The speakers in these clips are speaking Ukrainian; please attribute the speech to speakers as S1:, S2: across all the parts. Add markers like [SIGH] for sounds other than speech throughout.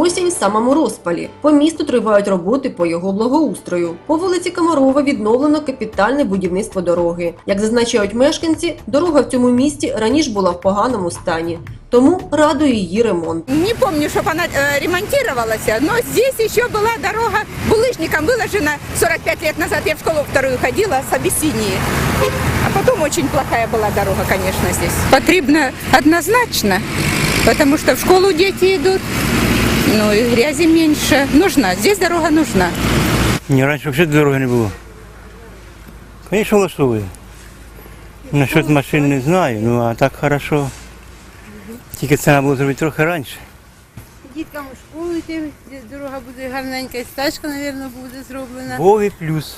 S1: Осінь в самому розпалі. По місту тривають роботи по його благоустрою. По вулиці Комарова відновлено капітальне будівництво дороги. Як зазначають мешканці, дорога в цьому місті раніше була в поганому стані, тому радує її ремонт.
S2: Не помню, чтобы она э, ремонтировалась, но здесь еще была дорога булыжником выложена 45 лет назад. Я в школу вторую ходила с Абиссинии. А потом очень плохая была дорога, конечно, здесь. Потребно однозначно, потому что в школу дети идут, ну и грязи меньше. Нужна, здесь дорога нужна.
S3: Ні, раніше взагалі дороги не було. Звісно, влаштовує. Насчет машин не знаю, ну а так хорошо. Тільки це треба було зробити трохи раніше.
S4: Діткам у школу йти, дорога буде гарненька, і стежка, мабуть, буде зроблена.
S3: Вові плюс.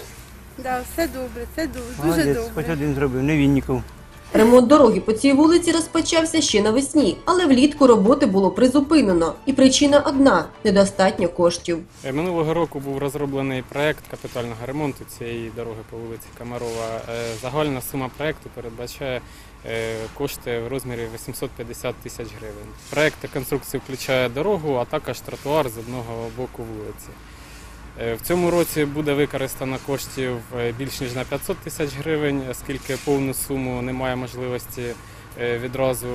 S4: Да, все добре, це дуже,
S3: Молодець, хоч
S4: добре.
S3: один зробив, не Вінніков.
S1: Ремонт дороги по цій вулиці розпочався ще навесні, але влітку роботи було призупинено. І причина одна недостатньо коштів.
S5: Е, Минулого року був розроблений проект капітального ремонту цієї дороги по вулиці Комарова. Е, Загальна сума проекту передбачає е, кошти в розмірі 850 тисяч гривень. Проект реконструкції включає дорогу, а також тротуар з одного боку вулиці. Е, В цьому році буде використано коштів е, більш ніж на 500 тисяч гривень, оскільки повну суму немає можливості е, відразу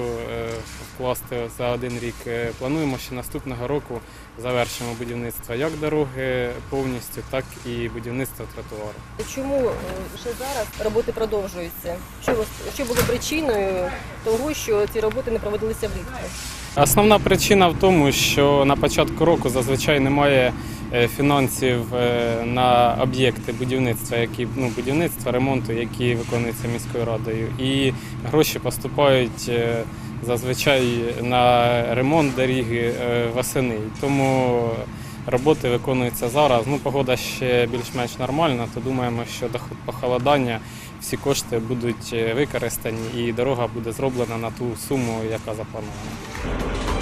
S5: вкласти за один рік. Плануємо, що наступного року завершимо будівництво як дороги повністю, так і будівництво тротуару.
S6: Чому е, ще зараз роботи продовжуються? Що, що було причиною того, що ці роботи не проводилися влітку?
S5: Основна причина в тому, що на початку року зазвичай немає фінансів е, на об'єкти будівництва, які ну будівництва, ремонту, які виконуються міською радою, і гроші поступають е, зазвичай на ремонт дороги е, восени. Тому роботи виконуються зараз. Ну, погода ще більш-менш нормальна, то думаємо, що до похолодання всі кошти будуть е, використані і дорога буде зроблена на ту суму, яка запланована.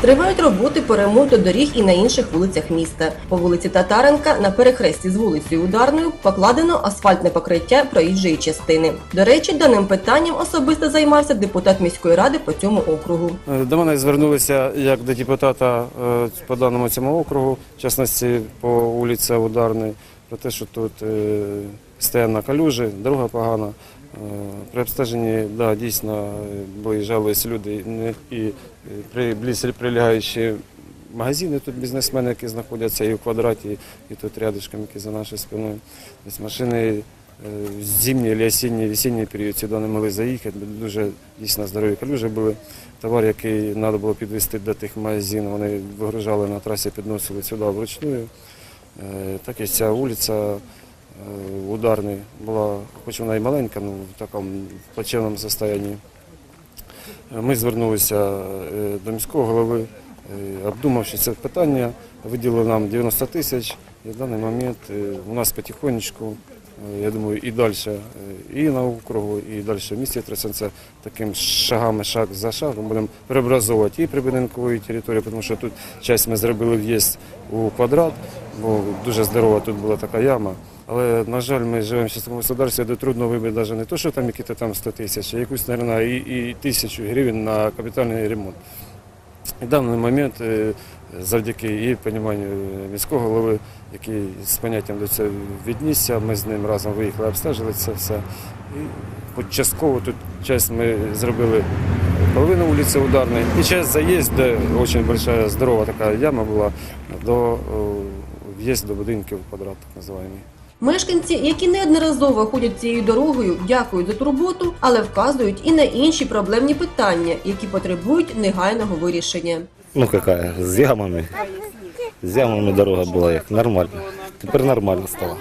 S1: Тривають роботи по ремонту доріг і на інших вулицях міста. По вулиці Татаренка на перехресті з вулицею Ударною покладено асфальтне покриття проїжджої частини. До речі, даним питанням особисто займався депутат міської ради по цьому округу.
S7: Е, До мене звернулися як до депутата е, по даному цьому округу, в частності по вулиці Ударної, про те, що тут е, на калюжі, дорога погана. При обстеженні да, дійсно виїжджались люди і при прилягаючі магазини тут бізнесмени, які знаходяться і в квадраті, і тут рядышком, які за нашою спиною. Тобто машини в зимній або осінній, весінній період сюди не могли заїхати, дуже дійсно здорові калюжі були. Товар, який треба було підвезти до тих магазинів, вони вигружали на трасі, підносили сюди вручну. Е, Так і ця вулиця е, ударний була, хоч вона і маленька, але в такому плачевному стані. Ми звернулися е, до міського голови, е, обдумавши це питання, виділили нам 90 тисяч. І в даний момент е, у нас потихонечку, я думаю, і далі, і на округу, і далі в місті Тросянця таким шагами, шаг за шагом будемо преобразовувати і прибудинкову територію, тому що тут часть ми зробили в'їзд у квадрат, бо дуже здорова тут була така яма. Але, на жаль, ми живемо в сільському господарстві, де трудно вибити навіть не то, що там якісь там 100 тисяч, а якусь, мабуть, і, і тисячу гривень на капітальний ремонт. І в даний момент, е, завдяки і розумінню міського голови, який з поняттям до цього віднісся, ми з ним разом виїхали, обстежили це все. І частково тут часть ми зробили половину вулиці Ударної, і часть заїзд, де дуже велика здорова така яма була до о, в'їзду до будинків квадрат, так називаємо.
S1: Мешканці, які неодноразово ходять цією дорогою, дякують за турботу, але вказують і на інші проблемні питання, які потребують негайного вирішення.
S8: Ну какая, з ямами. З ямами дорога була як нормально. Тепер нормально стало.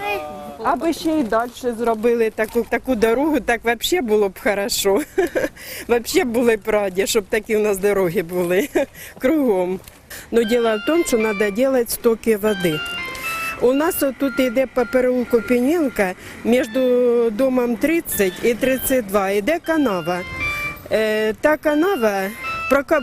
S9: Аби ще й далі зробили таку, таку дорогу, так взагалі було б хорошо. [LAUGHS] Взагалі були б раді, щоб такі у нас дороги були [LAUGHS] кругом. Ну, діло в тому, що треба робити стоки води. У нас тут йде по переулку Пінєнка між домом 30 і 32 йде канава. Е, та канава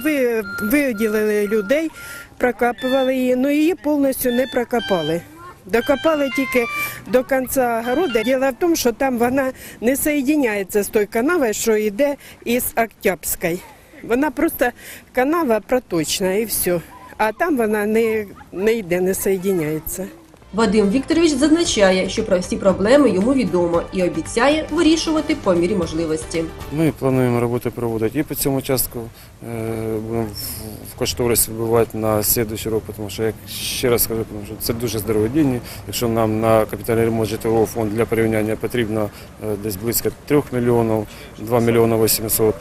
S9: ви- виділили людей, прокапували її, але її повністю не прокопали. Докопали тільки до кінця города. Діло в тому, що там вона не соєдиняється з тою канавою, що йде із Октябрської. Вона просто канава проточна і все. а там вона не, не йде, не соєдиняється.
S1: Вадим Вікторович зазначає, що про всі проблеми йому відомо і обіцяє вирішувати по мірі можливості.
S7: Ми плануємо роботи проводити і по цьому участку. Е, в- кошторисі вбивати на слідуючий рік, тому що, як ще раз скажу, це дуже здорові дні. Якщо нам на капітальний ремонт житлового фонду для порівняння потрібно е, десь близько 3 мільйонів, 2 мільйони 800, то е,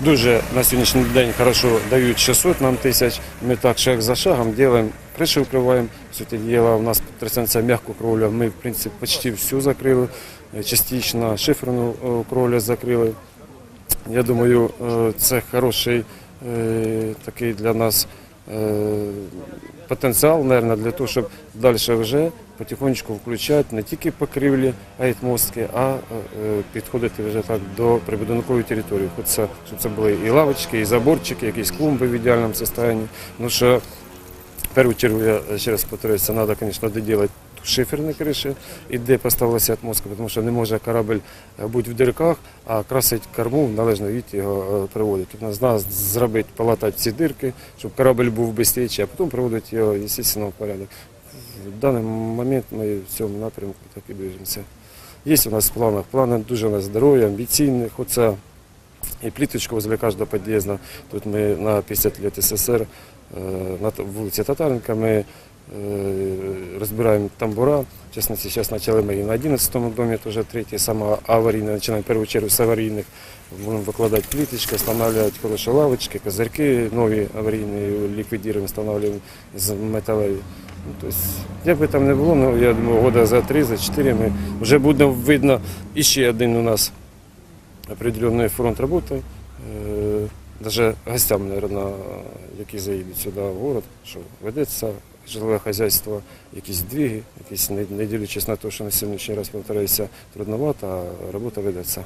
S7: дуже на сьогоднішній день хорошо дають 600 нам тисяч. Ми так шаг за шагом робимо, криші вкриваємо. По суті діла, у нас трясенця м'яку кровлю, ми в принципі почти всю закрили. Е, частично шиферну е, кровлю закрили. Я думаю, е, це хороший е, такий для нас е, потенціал, наверное, для того, щоб далі вже потихонечку включати не тільки покрівлі айтмостки, а е, підходити вже так до прибудинкової території. Хоч це, щоб це були і лавочки, і заборчики, якісь клумби в ідеальному стані. Ну що в першу чергу, я ще раз повторююся, треба, звісно, доділати шиферні криші, і де поставилася атмоска, тому що не може корабль е, бути в дирках, а красить корму в належний від його е, приводити. Тобто нас зробити, полатати ці дирки, щоб корабль був безпечний, а потім приводити його, звісно, в порядок. В даний момент ми в цьому напрямку так і движемося. Є у нас в планах, плани дуже у нас здорові, амбіційні, хоча і пліточку возле кожного під'їзду. Тут ми на 50 лет СССР е, на вулиці Татаренка ми е, розбираємо тамбура. В частности, зараз почали ми і на 11 домі, це вже третій, саме аварійний, починаємо в першу чергу з аварійних. Будемо викладати пліточки, встановлювати хороші лавочки, козирки, нові аварійні ліквідуємо, встановлюємо з металеві. Ну, тобто, як би там не було, ну, я думаю, года за три, за чотири ми вже буде видно іще один у нас определенный фронт работы. Э, Даже гостям, наверное, які заїдуть сюди в город, що ведеться жиле хазяйство, якісь двіги, якісь не, дивлячись на те, що на сьогоднішній раз повторяється трудновато, а робота ведеться.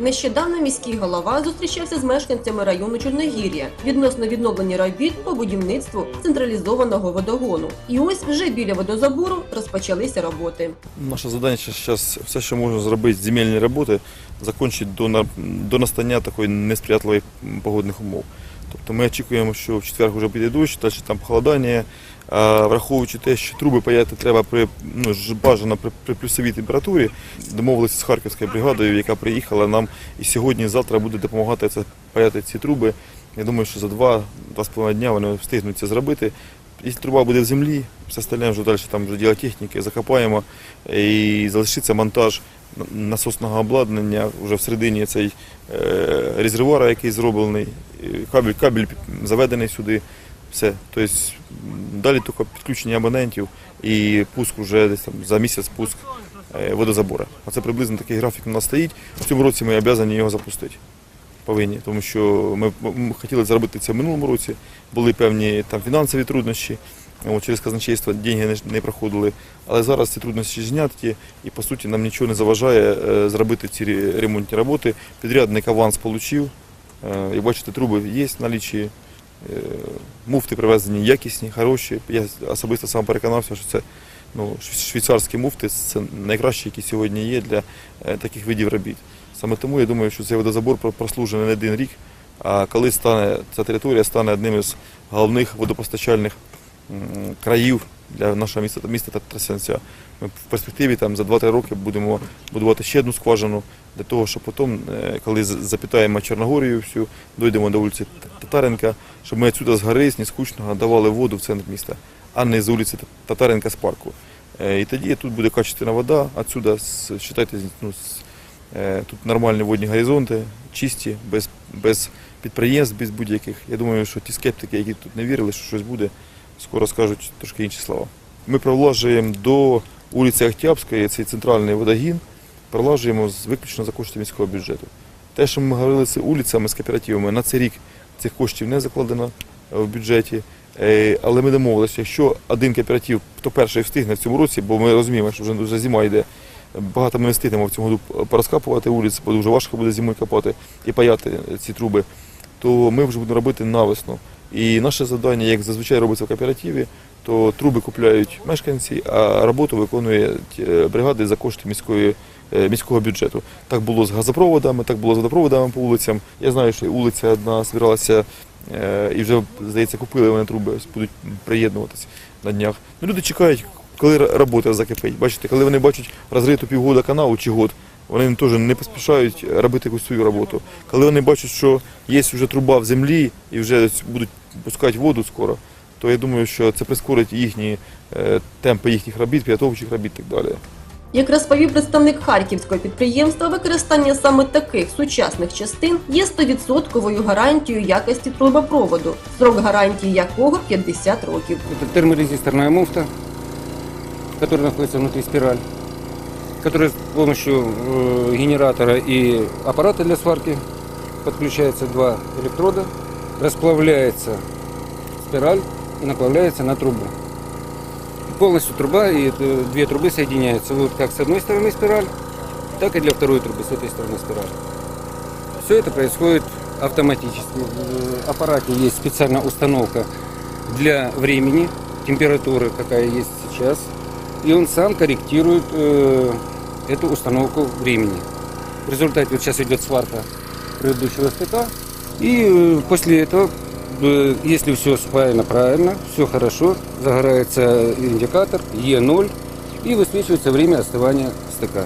S1: Нещодавно міський голова зустрічався з мешканцями району Чорногір'я відносно відновлення робіт по будівництву централізованого водогону. І ось вже біля водозабору розпочалися роботи.
S10: Наша задача зараз все, що можна зробити, земельні роботи, закінчити до, до настання такої несприятливих погодних умов. Тобто ми очікуємо, що в четвер вже піде дощ, далі там похолодання. Враховуючи те, що труби паяти треба при ну, бажано при, при плюсовій температурі, домовилися з Харківською бригадою, яка приїхала нам і сьогодні, і завтра буде допомагати це паяти ці труби. Я думаю, що за два-два з половиною дня вони встигнуть це зробити. Якщо труба буде в землі, все остальне вже далі там вже діло техніки, закопаємо і залишиться монтаж насосного обладнання вже всередині цей е, резервуара, який зроблений, кабель, кабель заведений сюди. Все. Тобто далі тільки підключення абонентів і пуск вже десь там за місяць пуск е, водозабора. Оце приблизно такий графік у нас стоїть. В цьому році ми обов'язані його запустити. Повинні, тому що ми, хотіли зробити це в минулому році, були певні там фінансові труднощі. Через казначейство деньги не, не проходили. Але зараз ці труднощі зняті і по суті нам нічого не заважає е, зробити ці ремонтні роботи. Підрядник аванс отримав. Е, і бачите, труби є в налічі. Е, муфти привезені якісні, хороші. Я особисто сам переконався, що це ну, швейцарські муфти це найкращі, які сьогодні є для е, таких видів робіт. Саме тому я думаю, що цей водозабор прослужений не один рік. А коли стане ця територія стане одним із головних водопостачальних країв для нашого міста, міста Трасянця. Ми в перспективі там, за 2-3 роки будемо будувати ще одну скважину для того, щоб потім, е, коли запитаємо Чорногорію всю, дійдемо до вулиці Татаренка, щоб ми відсюди з гори, з Скучного давали воду в центр міста, а не з вулиці Татаренка з парку. Е, І тоді тут буде качественна вода, отсюда, считайте, ну, е, тут нормальні водні горизонти, чисті, без, без підприємств, без будь-яких. Я думаю, що ті скептики, які тут не вірили, що щось буде, скоро скажуть трошки інші слова. Ми пролажуємо до вулиці Октябрської, цей центральний водогін, пролажуємо виключно за кошти міського бюджету. Те, що ми говорили з вулицями, з кооперативами, на цей рік цих коштів не закладено е, в бюджеті. Е, Але ми домовилися, якщо один кооператив, хто перший встигне в цьому році, бо ми розуміємо, що вже, вже зима йде, багато ми не встигнемо в цьому году порозкапувати вулиці, бо дуже важко буде зимою копати і паяти ці труби, то ми вже будемо робити навесну. І наше завдання, як зазвичай робиться в кооперативі, то труби купляють мешканці, а роботу виконують е, бригади за кошти міської е, міського бюджету. Так було з газопроводами, так було з водопроводами по вулицям. Я знаю, що вулиця одна збиралася е, і вже, здається, купили вони труби, будуть приєднуватися на днях. Ну, люди чекають, коли робота закипить. Бачите, коли вони бачать розриту півгода каналу чи год, вони теж не поспішають робити якусь свою роботу. Коли вони бачать, що є вже труба в землі і вже будуть пускати воду скоро, то я думаю, що це прискорить їхні е, темпи їхніх робіт, підготовчих робіт і так далі.
S1: Як розповів представник харківського підприємства, використання саме таких сучасних частин є 100% гарантією якості трубопроводу, срок гарантії якого 50 років.
S11: Это терморезисторная муфта, которая находится внутри спираль, которая с помощью э, генератора и аппарата для сварки подключается два электрода, Расплавляется спираль и наплавляется на трубу. Полностью труба и две трубы соединяются вот как с одной стороны спираль, так и для второй трубы с этой стороны спираль. Все это происходит автоматически. В аппарате есть специальная установка для времени, температуры, какая есть сейчас, и он сам корректирует э, эту установку времени. В результате вот сейчас идет сварка предыдущего стыка, и э, после этого, э, если все спаяно правильно, все хорошо, загорается индикатор Е0 и высвечивается время остывания стыка.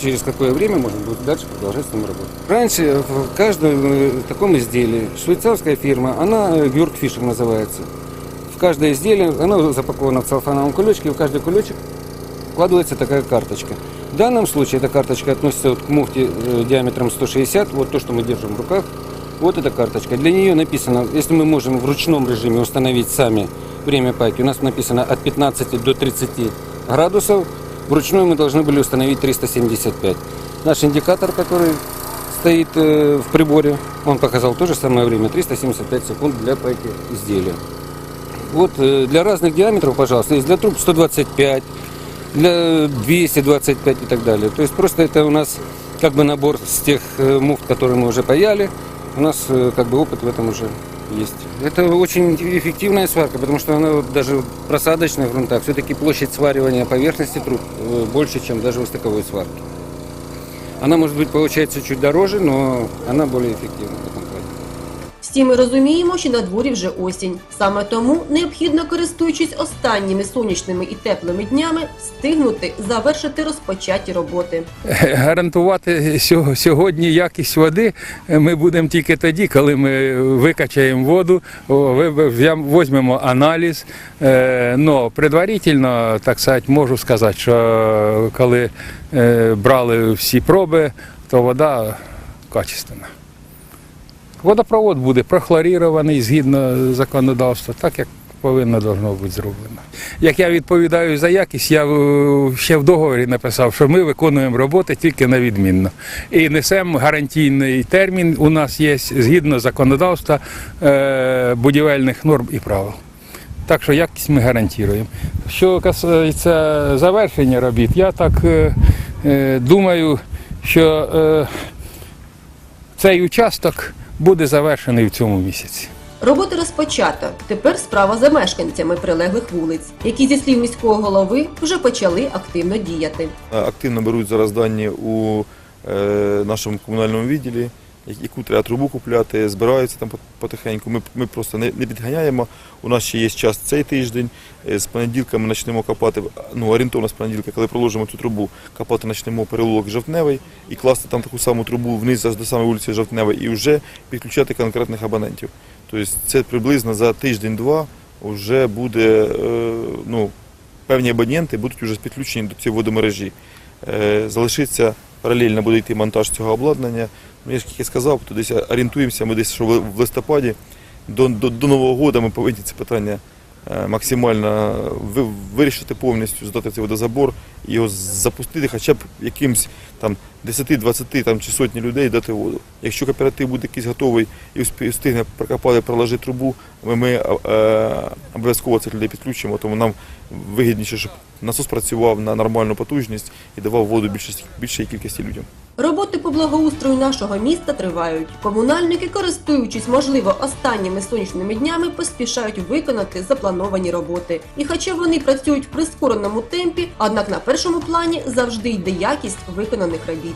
S11: Через какое время можно будет дальше продолжать с ним работать. Раньше в каждом э, таком изделии швейцарская фирма, она Бюркфишер называется, в каждое изделие, оно запаковано в целлофановом кулечке, и в каждый кулечек вкладывается такая карточка. В данном случае эта карточка относится вот к муфте диаметром 160, вот то, что мы держим в руках. Вот эта карточка. Для нее написано, если мы можем в ручном режиме установить сами время пайки, у нас написано от 15 до 30 градусов, вручную мы должны были установить 375. Наш индикатор, который стоит э, в приборе, он показал то же самое время, 375 секунд для пайки изделия. Вот э, для разных диаметров, пожалуйста, есть для труб 125, для 225 и так далее. То есть просто это у нас как бы набор с тех э, муфт, которые мы уже паяли. У нас э, как бы опыт в этом уже есть. Это очень эффективная сварка, потому что она вот даже в просадочных грунтах все-таки площадь сваривания поверхности труб э, больше, чем даже у стыковой сварки. Она может быть получается чуть дороже, но она более эффективна в этом плане.
S1: Всі ми розуміємо, що на дворі вже осінь. Саме тому необхідно, користуючись останніми сонячними і теплими днями, встигнути завершити розпочаті роботи.
S12: гарантувати сьо- сьогодні якість води ми будемо тільки тоді, коли ми викачаємо воду, візьмемо аналіз. Е, Но предварительно, так сказати, можу сказати, що коли е, брали всі проби, то вода качественна. Водопровод буде прохлорірований згідно законодавства, так як повинно должно бути зроблено. Як я відповідаю за якість, я ще в договорі написав, що ми виконуємо роботи тільки на відмінно. І несемо гарантійний термін. У нас є згідно законодавства е, будівельних норм і правил. Так що якість ми гарантуємо. Що касається завершення робіт, я так е, е, думаю, що цей участок буде завершений в цьому місяці.
S1: Роботи розпочато. Тепер справа за мешканцями прилеглих вулиць, які зі слів міського голови вже почали активно діяти.
S10: Активно беруть зараз дані у е, нашому комунальному відділі, яку треба трубу купляти, збираються там потихеньку. Ми, ми просто не, не підганяємо. У нас ще є час цей тиждень. Е, З понеділка ми почнемо копати, ну орієнтовно з понеділка, коли проложимо цю трубу, копати почнемо переулок Жовтневий і класти там таку саму трубу вниз аж до самої вулиці Жовтневої і вже підключати конкретних абонентів. Тобто це приблизно за тиждень-два вже буде е, ну, певні абоненти будуть вже підключені до цієї водомережі. Е, Залишиться паралельно буде йти монтаж цього обладнання. Ну, я ж як я сказав, то десь орієнтуємося, ми десь що в листопаді до, до, до Нового року ми повинні це питання е, максимально вирішити повністю, здати цей водозабор і його запустити хоча б якимсь там 10-20 там, чи сотні людей дати воду. Якщо кооператив буде якийсь готовий і встигне прокопати, проложити трубу, ми, ми е, обов'язково цих людей підключимо, тому нам вигідніше, щоб насос працював на нормальну потужність і давав воду більшості, більшій кількості людям.
S1: Роботи по благоустрою нашого міста тривають. Комунальники, користуючись, можливо, останніми сонячними днями, поспішають виконати заплановані роботи. І хоча вони працюють в прискореному темпі, однак на першому плані завжди йде якість виконаних робіт.